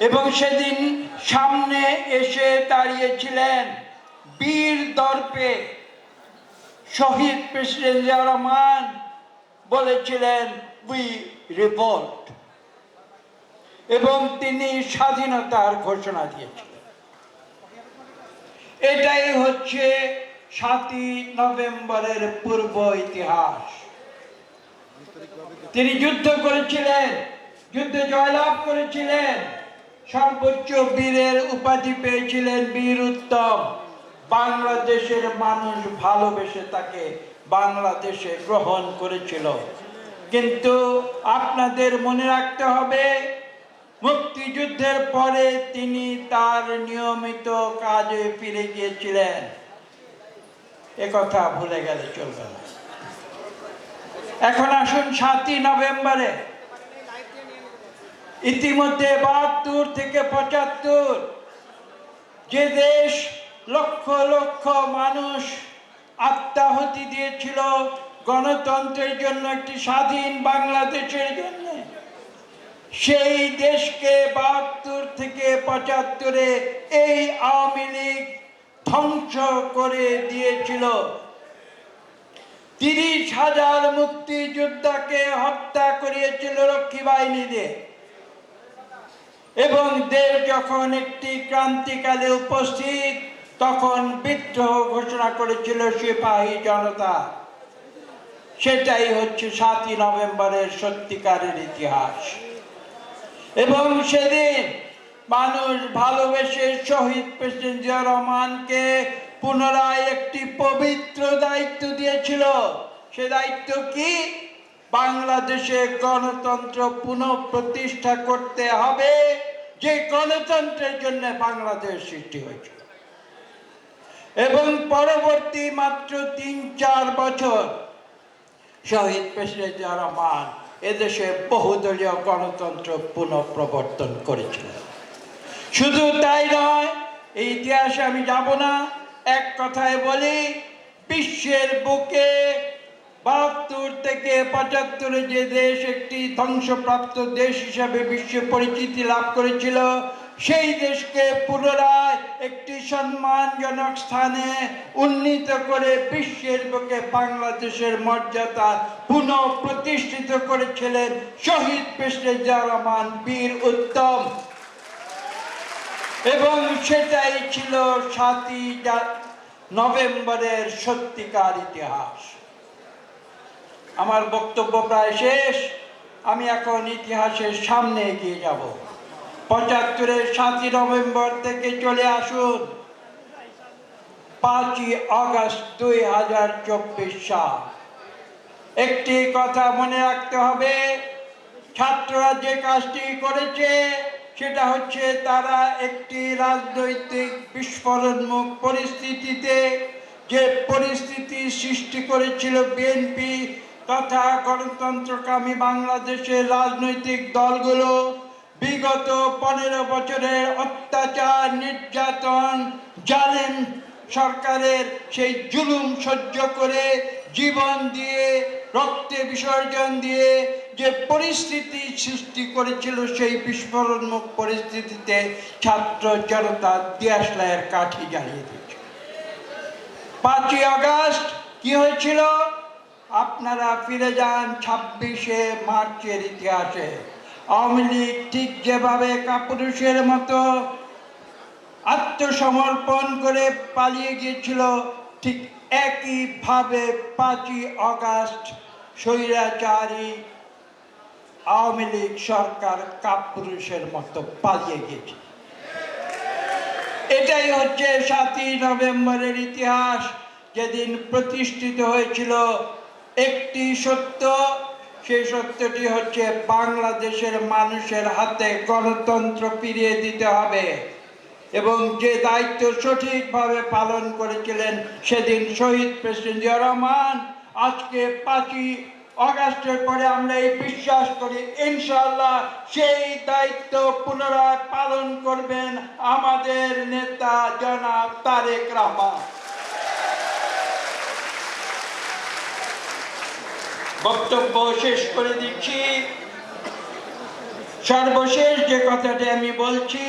এবং সেদিন সামনে এসে দাঁড়িয়েছিলেন বীর দর্পে শহীদ প্রেসিডেন্ট রহমান বলেছিলেন উই রিভোল্ট এবং তিনি স্বাধীনতার ঘোষণা দিয়েছিলেন। এটাই হচ্ছে সাতই নভেম্বরের পূর্ব ইতিহাস। তিনি যুদ্ধ করেছিলেন, যুদ্ধে জয়লাভ করেছিলেন। সর্বোচ্চ বীরের উপাধি পেয়েছিলেন বীর উত্তম। বাংলাদেশের মানুষ ভালোবেসে তাকে বাংলাদেশে গ্রহণ করেছিল। কিন্তু আপনাদের মনে রাখতে হবে, মুক্তিযুদ্ধের পরে তিনি তার নিয়মিত কাজে ফিরে গিয়েছিলেন। একথা ভুলে গেলে চলবে না। এখন আসুন সাতই নভেম্বরে। ইতিমধ্যে বাহাত্তর থেকে পঁচাত্তর। যে দেশ লক্ষ লক্ষ মানুষ আত্মাহুতি দিয়েছিল গণতন্ত্রের জন্য একটি স্বাধীন বাংলাদেশের জন্য, সেই দেশকে বাহাত্তর থেকে পঁচাত্তরে এই আওয়ামী লীগ ধ্বংস করে দিয়েছিল। তিরিশ হাজার মুক্তিযোদ্ধাকে হত্যা করিয়েছিল রক্ষী বাহিনী দিয়ে এবং দেশ যখন একটি ক্রান্তিকালে উপস্থিত, তখন বিদ্রোহ ঘোষণা করেছিল সিপাহী জনতা। সেটাই হচ্ছে সাতই নভেম্বরের সত্যিকারের ইতিহাস। এবং সেদিন মানুষ ভালোবেসে শহীদ প্রেসিডেন্ট জিয়া রহমানকে পুনরায় একটি পবিত্র দায়িত্ব দিয়েছিল। সে দায়িত্ব কি? বাংলাদেশে গণতন্ত্র পুনঃপ্রতিষ্ঠা করতে হবে। যে গণতন্ত্রের জন্য বাংলাদেশ সৃষ্টি হয়েছিল এবং পরবর্তী মাত্র তিন, চার বছর শহীদ প্রেসিডেন্ট রহমান এদেশে বহুদলীয় গণতন্ত্র পুনঃপ্রবর্তন করেছিলেন। শুধু তাই নয়, এই ইতিহাসে আমি যাব না, এক কথায় বলি, বিশ্বের বুকে বাহাত্তর থেকে পঁচাত্তরে যে দেশ একটি ধ্বংসপ্রাপ্ত দেশ হিসাবে বিশ্বে পরিচিতি লাভ করেছিল, সেই দেশকে পুনরায় একটি সম্মানজনক স্থানে উন্নীত করে বিশ্বের বুকে বাংলাদেশের মর্যাদা পুনঃ প্রতিষ্ঠিত করেছিলেন শহীদ জিয়া রহমান বীর উত্তম। এবং সেটাই ছিল সাতই নভেম্বরের সত্যিকার ইতিহাস। আমার বক্তব্য প্রায় শেষ। আমি এখন ইতিহাসের সামনে এগিয়ে যাব। পঁচাত্তরের সাতই নভেম্বর থেকে চলে আসুন। পাঁচই আগস্ট দুই হাজার চব্বিশ সাল। একটি কথা মনে রাখতে হবে, ছাত্ররা যে কাজটি করেছে, সেটা হচ্ছে তারা একটি রাজনৈতিক বিস্ফোরণমুখ পরিস্থিতিতে যে পরিস্থিতি সৃষ্টি করেছিল বিএনপি তথা গণতন্ত্রকামী বাংলাদেশের রাজনৈতিক দলগুলো বিগত পনেরো বছরের অত্যাচার, নির্যাতন, জালেম সরকারের সেই জুলুম সহ্য করে জীবন দিয়ে, রক্তে বিসর্জন দিয়ে যে পরিস্থিতি সৃষ্টি করেছিল সেই বিস্ফোরণমুখ পরিস্থিতিতে ছাত্র জনতা দিয়াশলাইয়ের কাঠি জ্বালিয়ে দিয়েছিল পাঁচই আগস্ট কি হয়েছিল? আপনারা ফিরে যান ছাব্বিশে মার্চের ইতিহাসে। আওয়ামী লীগ ঠিক যেভাবে কাপুরুষের মতো আত্মসমর্পণ করে পালিয়ে গিয়েছিল, ঠিক একইভাবে পাঁচই অগাস্ট স্বৈরাচারী আওয়ামী লীগ সরকার কাপুরুষের মতো পালিয়ে গিয়েছে। এটাই হচ্ছে সাতই নভেম্বরের ইতিহাস, যেদিন প্রতিষ্ঠিত হয়েছিল একটি সত্য, সেই সত্যটি হচ্ছে বাংলাদেশের মানুষের হাতে গণতন্ত্র ফিরিয়ে দিতে হবে। এবং যে দায়িত্ব সঠিকভাবে পালন করেছিলেন সেদিন শহীদ প্রেসিডেন্ট জিয়া রহমান। আজকে পাঁচই অগাস্টের পরে আমরা এই বিশ্বাস করি ইনশাল্লাহ সেই দায়িত্ব পুনরায় পালন করবেন আমাদের নেতা জনাব তারেক রহমান। বক্তব্য শেষ করে দিচ্ছি। সর্বশেষ যে কথাটি আমি বলছি,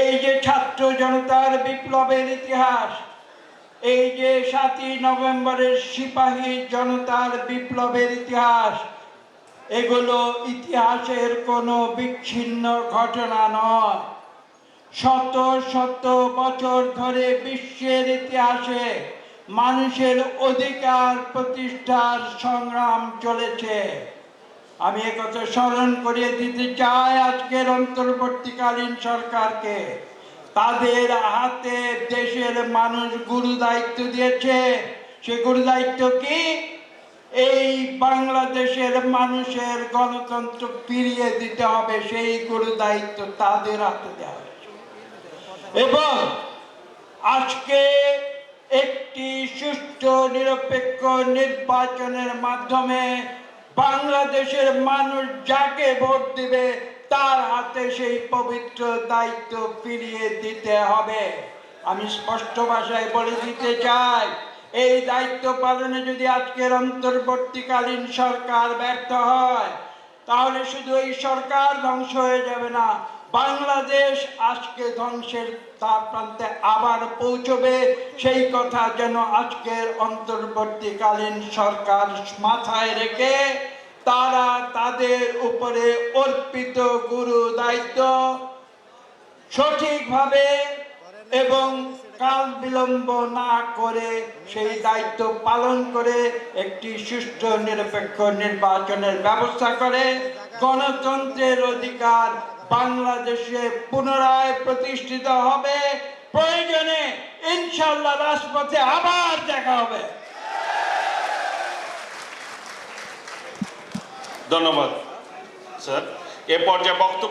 এই যে ছাত্র জনতার বিপ্লবের ইতিহাস, এই যে সাতই নভেম্বরের সিপাহী জনতার বিপ্লবের ইতিহাস, এগুলো ইতিহাসের কোনো বিচ্ছিন্ন ঘটনা নয়। শত শত বছর ধরে বিশ্বের ইতিহাসে মানুষের অধিকার প্রতিষ্ঠার সংগ্রাম চলেছে। আমি একথা স্মরণ করিয়ে দিতে চাই আজকের অন্তর্বর্তীকালীন সরকারকে। তাদের হাতে দেশের মানুষ গুরু দায়িত্ব দিয়েছে। সে গুরু দায়িত্ব কি? এই বাংলাদেশের মানুষের গণতন্ত্র ফিরিয়ে দিতে হবে। সেই গুরু দায়িত্ব তাদের হাতে দেওয়া হয়েছে। এবং আজকে একটি সুষ্ঠু, নিরপেক্ষ নির্বাচনের মাধ্যমে বাংলাদেশের মানুষ যাকে ভোট দিবে, তার হাতে সেই পবিত্র দায়িত্ব ফিরিয়ে দিতে হবে। আমি স্পষ্ট ভাষায় বলে দিতে চাই, এই দায়িত্ব পালনে যদি আজকের অন্তর্বর্তীকালীন সরকার ব্যর্থ হয়, তাহলে শুধু এই সরকার ধ্বংস হয়ে যাবে না বাংলাদেশ আজকে ধ্বংসের তার প্রান্তে আবার পৌঁছবে। সেই কথা যেন আজকের অন্তর্বর্তীকালীন সরকার মাথায় রেখে তারা তাদের উপরে অর্পিত গুরু দায়িত্ব সঠিকভাবে এবং কাল বিলম্ব না করে সেই দায়িত্ব পালন করে একটি সুষ্ঠু নিরপেক্ষ নির্বাচনের ব্যবস্থা করে। গণতন্ত্রের অধিকার বাংলাদেশে পুনরায় প্রতিষ্ঠিত হবে। প্রয়োজনে ইনশাল্লাহ রাজপথে আবার দেখা হবে। ধন্যবাদ, স্যার। এ পর্যায়ে বক্তব্য